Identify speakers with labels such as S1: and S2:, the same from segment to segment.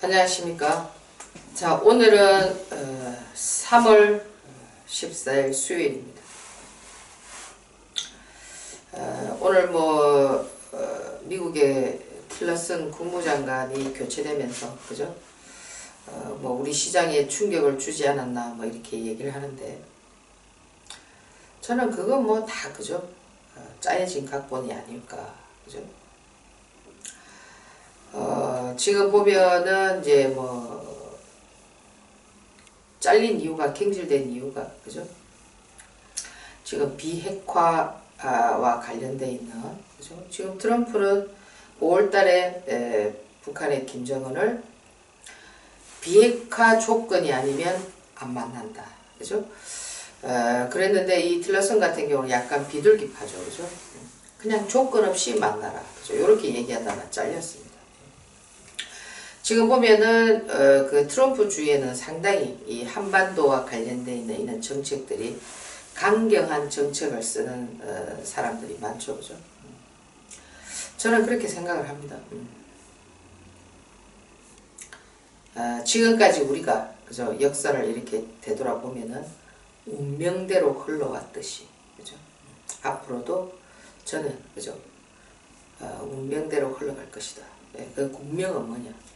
S1: 안녕하십니까. 자, 오늘은 어, 3월 14일 수요일입니다. 어, 오늘 뭐 어, 미국의 틸러슨 국무장관이 교체되면서 그죠? 어, 뭐 우리 시장에 충격을 주지 않았나 뭐 이렇게 얘기를 하는데 저는 그건 뭐 다 그죠? 어, 짜여진 각본이 아닐까 그죠? 어, 지금 보면은 이제 뭐 잘린 이유가 갱질된 이유가 그죠? 지금 비핵화와 관련돼 있는 그죠? 지금 트럼프는 5월달에 에, 북한의 김정은을 비핵화 조건이 아니면 안 만난다 그죠? 어, 그랬는데 이 틸러슨 같은 경우는 약간 비둘기파죠 그죠? 그냥 조건 없이 만나라 그죠? 이렇게 얘기하다가 잘렸습니다. 지금 보면은 어, 그 트럼프 주에는 상당히 이 한반도와 관련돼 있는 이런 정책들이 강경한 정책을 쓰는 어, 사람들이 많죠, 그죠? 저는 그렇게 생각을 합니다. 음. 아, 지금까지 우리가 그죠 역사를 이렇게 되돌아보면은 운명대로 흘러왔듯이 그죠 앞으로도 저는 그죠 어, 운명대로 흘러갈 것이다. 예, 그 운명은 뭐냐?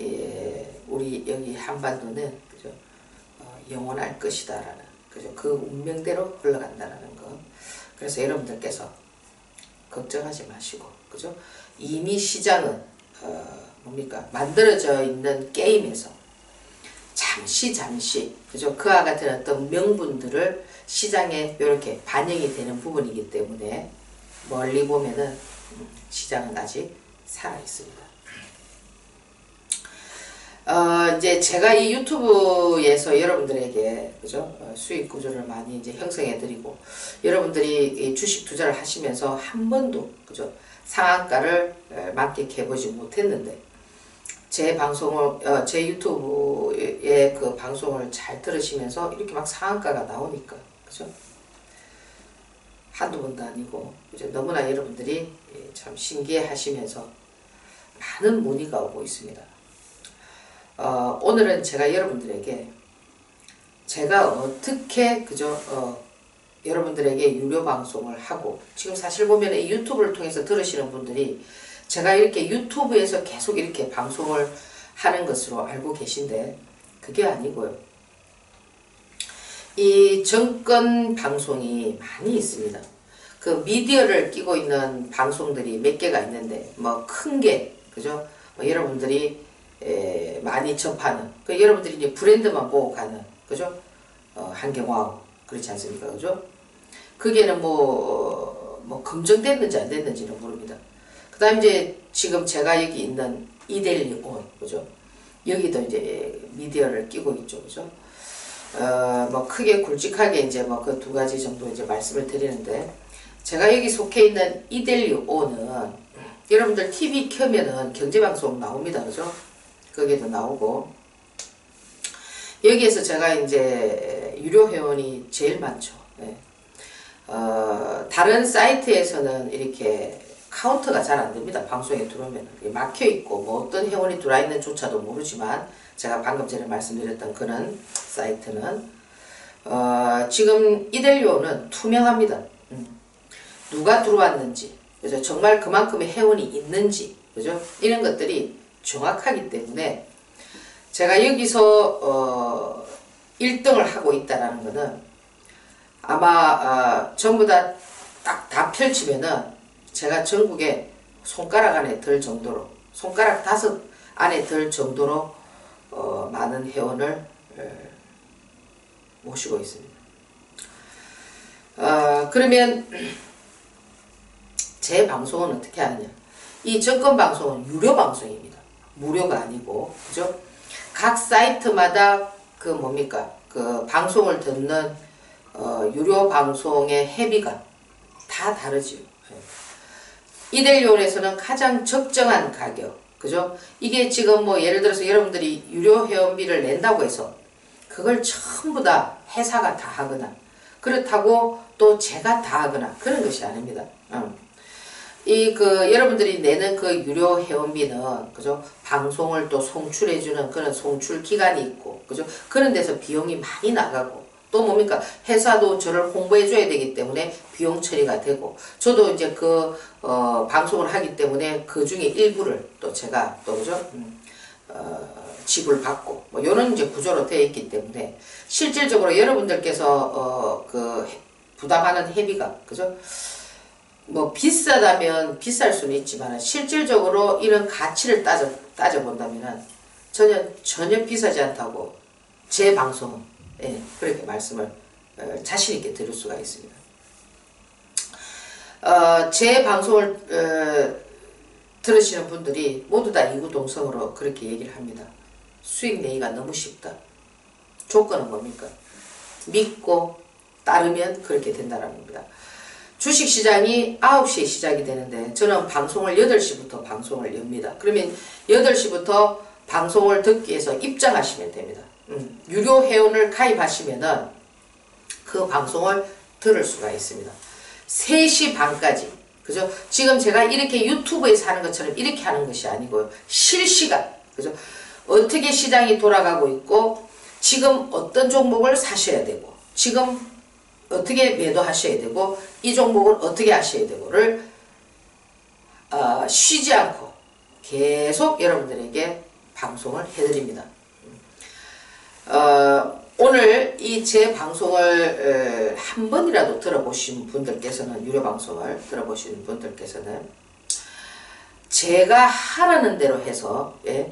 S1: 예, 우리 여기 한반도는 그죠 어, 영원할 것이다라는 그죠 그 운명대로 흘러간다라는 거. 그래서 여러분들께서 걱정하지 마시고 그죠 이미 시장은 어, 뭡니까 만들어져 있는 게임에서 잠시 잠시 그죠 그와 같은 어떤 명분들을 시장에 이렇게 반영이 되는 부분이기 때문에 멀리 보면은 음, 시장은 아직 살아 있습니다. 어, 이제 제가 이 유튜브에서 여러분들에게 그죠? 어, 수익 구조를 많이 이제 형성해 드리고 여러분들이 주식 투자를 하시면서 한 번도 그죠? 상한가를 만끽해 보지 못했는데 제 방송을 어, 제 유튜브의 그 방송을 잘 들으시면서 이렇게 막 상한가가 나오니까 그죠? 한두 번도 아니고 이제 너무나 여러분들이 예, 참 신기해 하시면서 많은 문의가 오고 있습니다. 어, 오늘은 제가 여러분들에게 제가 어떻게 그저 어, 여러분들에게 유료 방송을 하고 지금 사실 보면 이 유튜브를 통해서 들으시는 분들이 제가 이렇게 유튜브에서 계속 이렇게 방송을 하는 것으로 알고 계신데 그게 아니고요. 이 정권 방송이 많이 있습니다. 그 미디어를 끼고 있는 방송들이 몇 개가 있는데 뭐 큰 게 그죠? 뭐 여러분들이 에, 많이 접하는 그 여러분들이 이제 브랜드만 보고 가는 그죠? 어, 한경화우 그렇지 않습니까? 그죠? 그게는 뭐, 뭐 검증됐는지 안 됐는지는 모릅니다. 그 다음 이제 지금 제가 여기 있는 이델리 온 그죠? 여기도 이제 미디어를 끼고 있죠. 그죠? 어, 뭐 크게 굵직하게 이제 뭐 그 두 가지 정도 이제 말씀을 드리는데 제가 여기 속해 있는 이델리 온은 여러분들 TV 켜면은 경제방송 나옵니다. 그죠? 거기에도 나오고 여기에서 제가 이제 유료 회원이 제일 많죠. 네. 어, 다른 사이트에서는 이렇게 카운트가 잘 안됩니다. 방송에 들어오면 막혀있고 뭐 어떤 회원이 들어와 있는 조차도 모르지만 제가 방금 전에 말씀드렸던 그런 사이트는 어, 지금 이델리오는 투명합니다. 음. 누가 들어왔는지 그죠? 정말 그만큼의 회원이 있는지 그죠? 이런 것들이 정확하기 때문에 제가 여기서 어 1등을 하고 있다는 것은 아마 어 전부 다 딱 다 펼치면은 제가 전국에 손가락 안에 들 정도로 손가락 다섯 안에 들 정도로 어 많은 회원을 모시고 있습니다. 어 그러면 제 방송은 어떻게 하느냐 이 정권 방송은 유료 방송입니다. 무료가 아니고 그죠? 각 사이트마다 그 뭡니까 그 방송을 듣는 어, 유료 방송의 회비가 다 다르지요. 예. 이델리온에서는 가장 적정한 가격 그죠? 이게 지금 뭐 예를 들어서 여러분들이 유료 회원비를 낸다고 해서 그걸 전부 다 회사가 다 하거나 그렇다고 또 제가 다 하거나 그런 것이 아닙니다. 음. 이 그 여러분들이 내는 그 유료 회원비는 그죠? 방송을 또 송출해주는 그런 송출 기간이 있고 그죠? 그런 데서 비용이 많이 나가고 또 뭡니까? 회사도 저를 홍보해줘야 되기 때문에 비용 처리가 되고 저도 이제 그 어, 방송을 하기 때문에 그 중에 일부를 또 제가 또 그죠? 음, 어, 지불받고 뭐 이런 이제 구조로 되어 있기 때문에 실질적으로 여러분들께서 어, 그 부담하는 회비가 그죠 뭐 비싸다면 비쌀 수는 있지만 실질적으로 이런 가치를 따져 따져 본다면은 전혀 전혀 비싸지 않다고 제 방송은 예, 그렇게 말씀을 어, 자신 있게 드릴 수가 있습니다. 어, 제 방송을 어, 들으시는 분들이 모두 다 이구동성으로 그렇게 얘기를 합니다. 수익 내기가 너무 쉽다. 조건은 뭡니까? 믿고 따르면 그렇게 된다는 겁니다. 주식시장이 9시에 시작이 되는데 저는 방송을 8시부터 방송을 엽니다. 그러면 8시부터 방송을 듣기 위해서 입장하시면 됩니다. 음, 유료 회원을 가입하시면 은 그 방송을 들을 수가 있습니다. 3시 반까지 그죠? 지금 제가 이렇게 유튜브에서 하는 것처럼 이렇게 하는 것이 아니고요. 실시간 그죠? 어떻게 시장이 돌아가고 있고 지금 어떤 종목을 사셔야 되고 지금 어떻게 매도하셔야 되고 이 종목을 어떻게 하셔야 되고를 어, 쉬지 않고 계속 여러분들에게 방송을 해드립니다. 어, 오늘 이 제 방송을 어, 한 번이라도 들어보신 분들께서는 유료 방송을 들어보신 분들께서는 제가 하라는 대로 해서 예,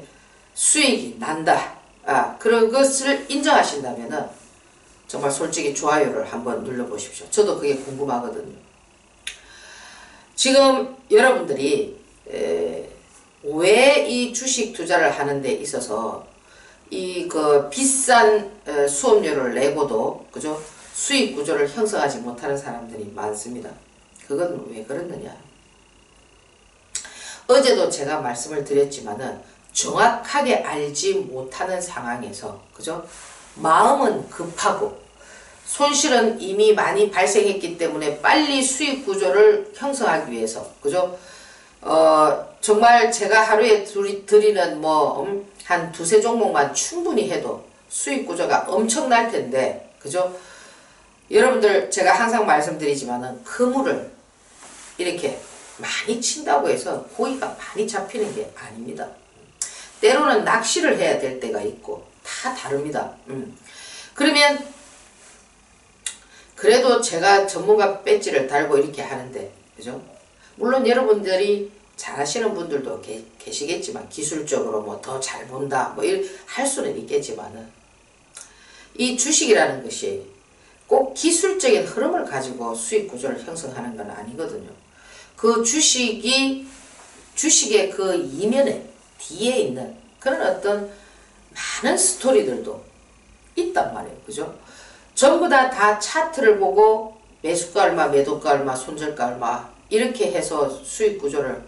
S1: 수익이 난다. 아, 그런 것을 인정하신다면은 정말 솔직히 좋아요를 한번 눌러보십시오. 저도 그게 궁금하거든요. 지금 여러분들이 왜 이 주식 투자를 하는 데 있어서 이 그 비싼 수업료를 내고도 그죠 수익 구조를 형성하지 못하는 사람들이 많습니다. 그건 왜 그러느냐? 어제도 제가 말씀을 드렸지만은 정확하게 알지 못하는 상황에서 그죠? 마음은 급하고 손실은 이미 많이 발생했기 때문에 빨리 수익 구조를 형성하기 위해서 그죠? 어 정말 제가 하루에 드리는 뭐한 음, 두세 종목만 충분히 해도 수익 구조가 엄청날 텐데 그죠? 여러분들 제가 항상 말씀드리지만은 그물을 이렇게 많이 친다고 해서 고기가 많이 잡히는 게 아닙니다. 때로는 낚시를 해야 될 때가 있고 다 다릅니다. 음. 그러면 그래도 제가 전문가 배지를 달고 이렇게 하는데 그죠? 물론 여러분들이 잘하시는 분들도 게, 계시겠지만 기술적으로 뭐 더 잘 본다 뭐 할 수는 있겠지만은 이 주식이라는 것이 꼭 기술적인 흐름을 가지고 수익 구조를 형성하는 건 아니거든요. 그 주식이 주식의 그 이면에 뒤에 있는 그런 어떤 많은 스토리들도 있단 말이에요. 그죠? 전부 다, 다 차트를 보고 매수가 얼마, 매도가 얼마, 손절가 얼마 이렇게 해서 수익 구조를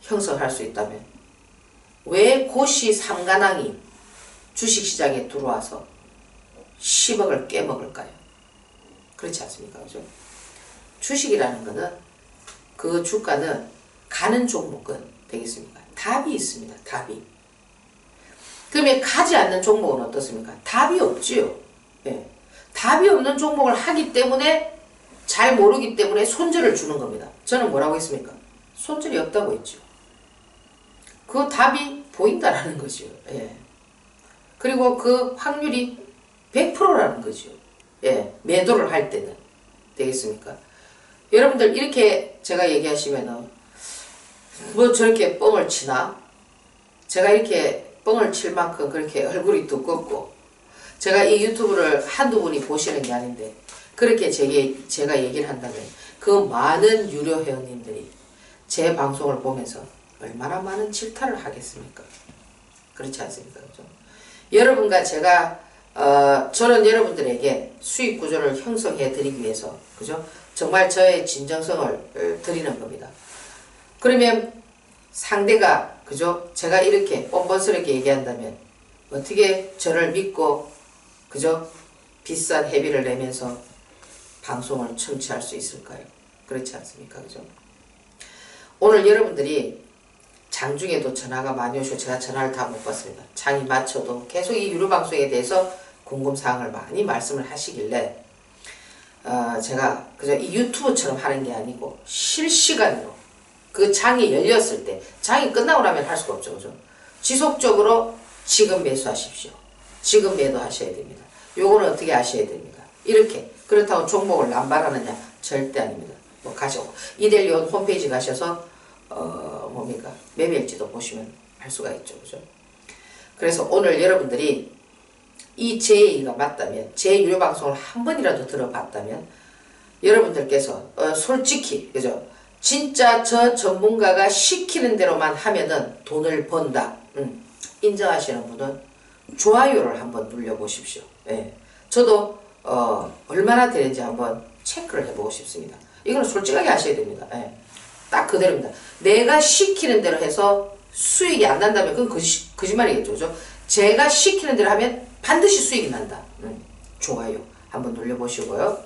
S1: 형성할 수 있다면 왜 고시 삼가낭이 주식시장에 들어와서 10억을 깨먹을까요? 그렇지 않습니까? 그죠? 주식이라는 것은 그 주가는 가는 종목은 되겠습니까? 답이 있습니다. 답이. 그러면 가지 않는 종목은 어떻습니까? 답이 없지요. 예. 답이 없는 종목을 하기 때문에 잘 모르기 때문에 손절을 주는 겁니다. 저는 뭐라고 했습니까? 손절이 없다고 했죠. 그 답이 보인다라는 거죠. 예. 그리고 그 확률이 100%라는 거죠. 예. 매도를 할 때는. 되겠습니까? 여러분들 이렇게 제가 얘기하시면은 뭐 저렇게 뻥을 치나? 제가 이렇게 뻥을 칠 만큼 그렇게 얼굴이 두껍고 제가 이 유튜브를 한두 분이 보시는 게 아닌데 그렇게 제게, 제가 얘기를 한다면 그 많은 유료 회원님들이 제 방송을 보면서 얼마나 많은 질타를 하겠습니까? 그렇지 않습니까? 그죠? 여러분과 제가 어, 저는 여러분들에게 수익 구조를 형성해 드리기 위해서 그죠? 정말 저의 진정성을 어, 드리는 겁니다. 그러면 상대가 그죠? 제가 이렇게 뻔뻔스럽게 얘기한다면 어떻게 저를 믿고 그죠? 비싼 회비를 내면서 방송을 청취할 수 있을까요? 그렇지 않습니까? 그죠? 오늘 여러분들이 장중에도 전화가 많이 오시고 제가 전화를 다 못 받습니다. 장이 맞춰도 계속 이 유료 방송에 대해서 궁금 사항을 많이 말씀을 하시길래 어, 제가 그저 이 유튜브처럼 하는 게 아니고 실시간으로 그 장이 열렸을 때 장이 끝나고 나면 할 수가 없죠, 그죠? 지속적으로 지금 매수하십시오. 지금 매도하셔야 됩니다. 요거는 어떻게 하셔야 됩니다. 이렇게 그렇다고 종목을 남발하느냐 절대 아닙니다. 뭐 가시고 이델리온 홈페이지 가셔서 어 뭡니까 매매일지도 보시면 알 수가 있죠, 그죠? 그래서 오늘 여러분들이 이 제 얘기가 맞다면 제 유료 방송을 한 번이라도 들어봤다면 여러분들께서 어, 솔직히 그죠? 진짜 저 전문가가 시키는 대로만 하면은 돈을 번다. 음, 인정하시는 분은 좋아요를 한번 눌러보십시오. 예. 저도 어, 얼마나 되는지 한번 체크를 해보고 싶습니다. 이거는 솔직하게 하셔야 됩니다. 예. 딱 그대로입니다. 내가 시키는 대로 해서 수익이 안 난다면 그건 거짓, 거짓말이겠죠. 그죠? 제가 시키는 대로 하면 반드시 수익이 난다. 음, 좋아요. 한번 눌러보시고요.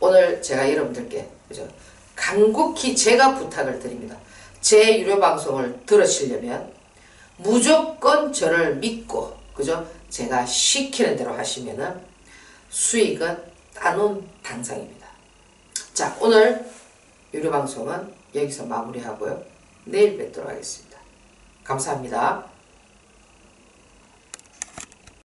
S1: 오늘 제가 여러분들께 그죠? 간곡히 제가 부탁을 드립니다. 제 유료 방송을 들으시려면 무조건 저를 믿고 그죠? 제가 시키는 대로 하시면은 수익은 따놓은 당상입니다. 자, 오늘 유료 방송은 여기서 마무리하고요. 내일 뵙도록 하겠습니다. 감사합니다.